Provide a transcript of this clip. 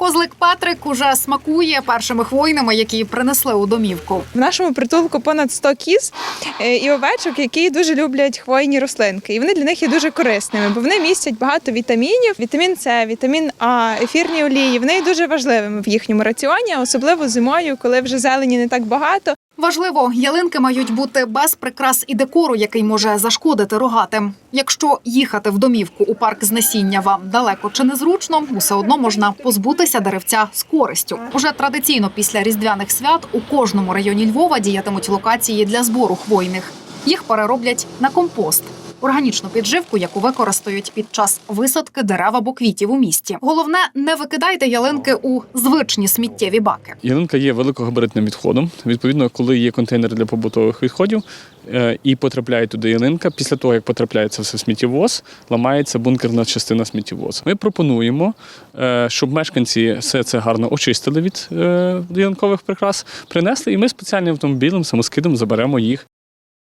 Козлик Патрик уже смакує першими хвойними, які принесли у домівку. В нашому притулку понад 100 кіз е, і овечок, які дуже люблять хвойні рослинки. І вони для них є дуже корисними, бо вони містять багато вітамінів: вітамін С, вітамін А, ефірні олії. Вони дуже важливими в їхньому раціоні, особливо зимою, коли вже зелені не так багато. Важливо, ялинки мають бути без прикрас і декору, який може зашкодити рогатим. Якщо їхати в домівку у парк з насіння вам далеко чи незручно, усе одно можна позбутися деревця з користю. Уже традиційно після різдвяних свят у кожному районі Львова діятимуть локації для збору хвойних. Їх перероблять на компост. Органічну підживку, яку використають під час висадки дерев або квітів у місті. Головне, не викидайте ялинки у звичні сміттєві баки. Ялинка є великогабаритним відходом. Відповідно, коли є контейнер для побутових відходів е, і потрапляє туди ялинка, після того як потрапляє це все в сміттєвоз, ламається бункерна частина сміттєвозу. Ми пропонуємо, е, щоб мешканці все це гарно очистили від е, ялинкових прикрас, принесли, і ми спеціальним автомобілем, самоскидом заберемо їх